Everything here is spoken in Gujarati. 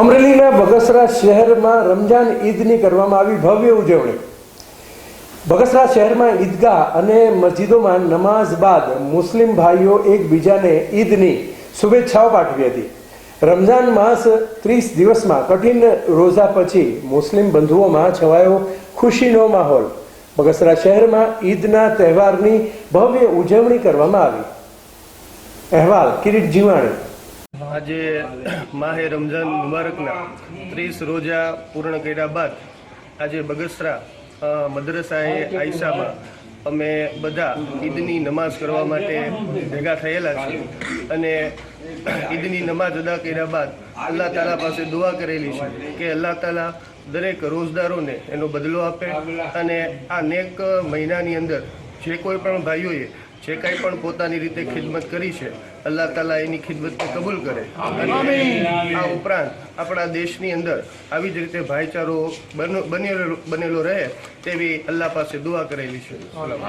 અમરેલીના બગસરા શહેરમાં રમજાન ઈદની કરવામાં આવી ભવ્ય ઉજવણી. બગસરા શહેરમાં ઈદગાહ અને મસ્જિદોમાં નમાઝ બાદ મુસ્લિમ ભાઈઓ એકબીજાને ઈદની શુભેચ્છાઓ પાઠવી હતી. રમજાન માસ ત્રીસ દિવસમાં કઠિન રોઝા પછી મુસ્લિમ બંધુઓમાં છવાયો ખુશીનો માહોલ. બગસરા શહેરમાં ઈદના તહેવારની ભવ્ય ઉજવણી કરવામાં આવી. અહેવાલ કિરીટ જીવાણી. આજે માહે રમઝાન મુબારકના ત્રીસ રોજા પૂર્ણ કર્યા બાદ આજે બગસરા મદ્રસાએ આઈસામાં અમે બધા ઈદની નમાઝ કરવા માટે ભેગા થયેલા છીએ અને ઈદની નમાઝ અદા કર્યા બાદ અલ્લાહ તાલા પાસે દુઆ કરેલી છે કે અલ્લાહ તાલા દરેક રોજદારોને એનો બદલો આપે અને આ નેક મહિનાની અંદર જે કોઈ પણ ભાઈઓએ જે કાંઈ પણ પોતાની રીતે ખિદમત કરી છે અલ્લાહ તાલા એની ખિદમતને કબૂલ કરે. આ ઉપરાંત આપણા દેશની અંદર આવી જ રીતે ભાઈચારો બનો- બનેલો બનેલો રહે તેવી અલ્લાહ પાસે દુઆ કરેલી છે.